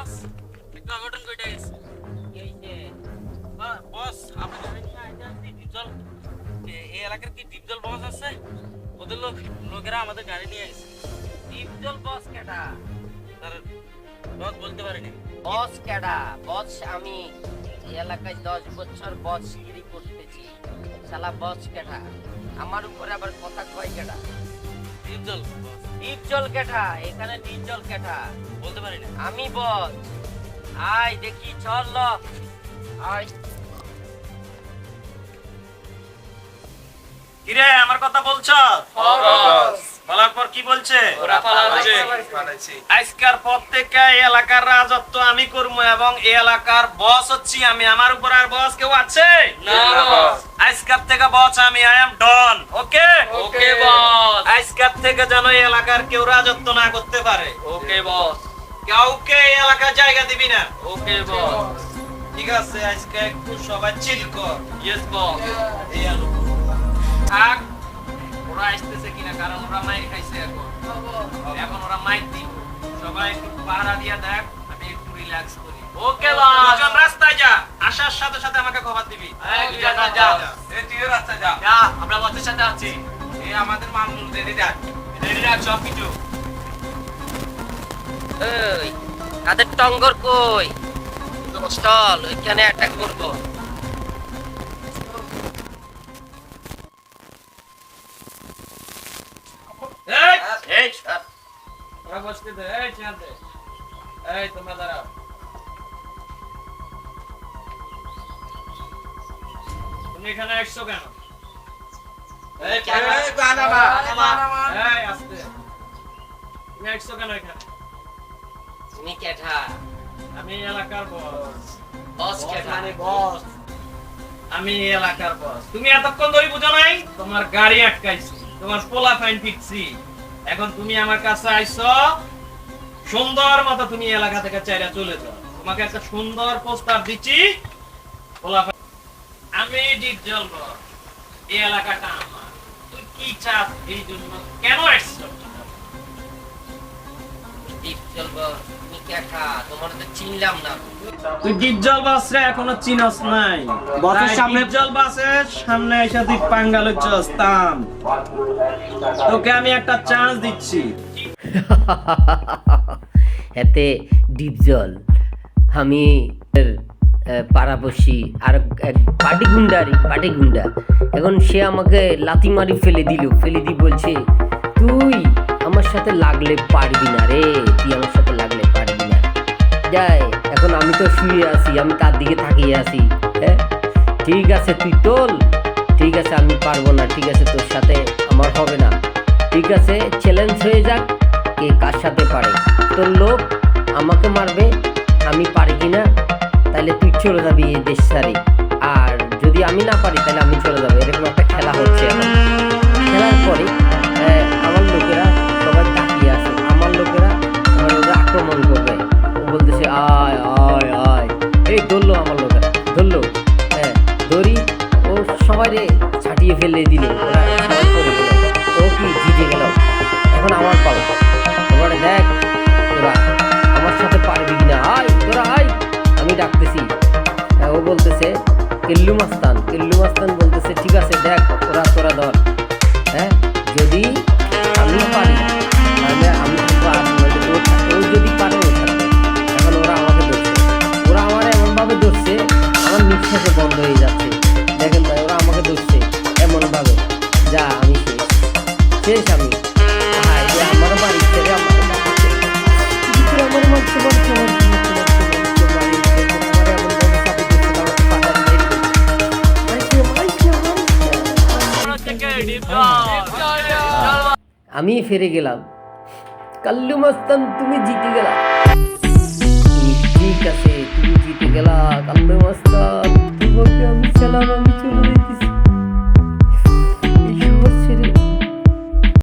বস একটা অঘটন ঘটে গেছে। বা- বস আপনার নিয়ে আইতে আসছি ডিপজল। এই এলাকার কি ডিপজল বস আছে? ওদের লোক লোকেরা আমাদের গাড়ি নিয়ে গেছে ডিপজল বস কেটা তার বস বলতে পারিনি। বস কেডা? বস আমি এলাকায় দশ বছর বস গিরি করতেছি। শালা বস কেডা? আমার উপরে আবার কথা কয় কেডা? ডিপজল বস। ডিপজল কেঠা এখানে ডিপজল কেঠা। বলতে পারি না। আমি বস আয় দেখি চল ল। আয়। কিরে আমার কথা বলছ? বলার পর কি বলছে? আজকের পর থেকে এই এলাকার রাজত্ব আমি করব এবং এই এলাকার বস হচ্ছি আমি। আমার উপর আর বস কেউ আছে? আজকের থেকে বস আমি আই এম ডন ওকে ওকে বস আজকের থেকে যেন এই এলাকার কেউ রাজত্ব না করতে পারে। ওকে বস। কাউকে এই এলাকার জায়গা দিবি না। ওকে বস। ঠিক আছে আজকে একটু সবাই চিল কর। ইয়েস বস এই আলো থাক ওরা আসতেছে কিনা কারণ ওরা মাইর খাইছে এখন। এখন ওরা মাইর দিব সবাই একটু পাহারা দিয়া দেখ আমি একটু রিল্যাক্স করি। ওকে বস। দুজন রাস্তায় যা। আসার সাথে সাথে আমাকে খবর দিবি। দুজন না যা। এই তুইও রাস্তায় যা। যা আমরা বসের সাথে আছি। এই আমাদের মালমুল রেডি রাখ। রেডি রাখ সব কিছু ওই কাদের টঙ্গর কই? চল ওইখানে অ্যাটাক করব। এই এই এই এই তোমরা দাঁড়াও। তুমি এখানে আসছো কেন? এই এই, বানাবা, বানাবা। এই, আস্তে। তুমি কেন এখানে? তুমি কেঠা? আমি এলাকার বস বস কেঠা? মানে বস আমি এলাকার বস তুমি এতক্ষণ ধরে বুঝো নাই তোমার গাড়ি আটকাইছি তোমার পোলা ফাইন ফিটছি এখন তুমি আমার কাছে আইছো সুন্দর মতো তুমি এলাকা থেকে চাইরা চলে যাও। তোমাকে একটা সুন্দর প্রস্তাব দিচ্ছি পোলা আমি ডিপজল বস এই এলাকাটা তুই এই জন্য কেন আসছো তুই ডিপজল বাসরে এখনও চিনস নাই। বসের সামনে- ডিপজল বাসের সামনে এসে তুই পাঙ্গাল হচ্ছস তোকে আমি একটা চান্স দিচ্ছি। এতে ডিপজল আমি পাড়াপড়শি, আর এক পাটি গুন্ডারি পাটি গুন্ডা। এখন সে আমাকে লাথি মারি ফেলে দিল, ফেলে দি বলছে, তুই আমার সাথে লাগলে পারবি না রে, তুই আমার সাথে লাগলে পারবি না। যাই, এখন আমি তো শুয়ে আছি, আমি তার দিকে থাকিয়ে আছি হ্যাঁ? ঠিক আছে তুই তোল, ঠিক আছে আমি পারব না, ঠিক আছে তোর সাথে আমার হবে না। ঠিক আছে চ্যালেঞ্জ হয়ে যাক, কে কার সাথে পারে। তোর লোক আমাকে মারবে, আমি পারি কি না তাহলে তুই চলে যাবি এই দেশ সারি আর যদি আমি না পারি, তাহলে আমি চলে যাব। এরকম একটা খেলা হচ্ছে খেলার পরে আমার লোকেরা সবাই তাকিয়ে আছে। আমার লোকেরা ওরা আক্রমণ করবে। বলতেছে, আয় আয় আয়। এই ধরলো আমার লোকেরা, ধরলো। হ্যাঁ ধরি, ও সবাই রে ছাটিয়ে ফেলে দিল। ও কি জিতে গেল? এখন আমার পালা। ডাকতেছি হ্যাঁ, ও বলতেছে কেল্লু মাস্তান মাস্তান বলতেছে ঠিক আছে দেখ তোরা তোরা ধর। হ্যাঁ যদি আমি পারি তাহলে আমি ও যদি পারে এখন ওরা আমাকে ধরছে। ওরা আমার এমনভাবে ধরছে আমার নিঃশ্বাসে বন্ধ হয়ে যাচ্ছে। দেখেন ভাই ওরা আমাকে ধরছে এমনভাবে। যা আমি শেষ। শেষ আমি। আমি ফিরে গেলাম। কাল্লু মাস্তান তুমি জিতে গেলা।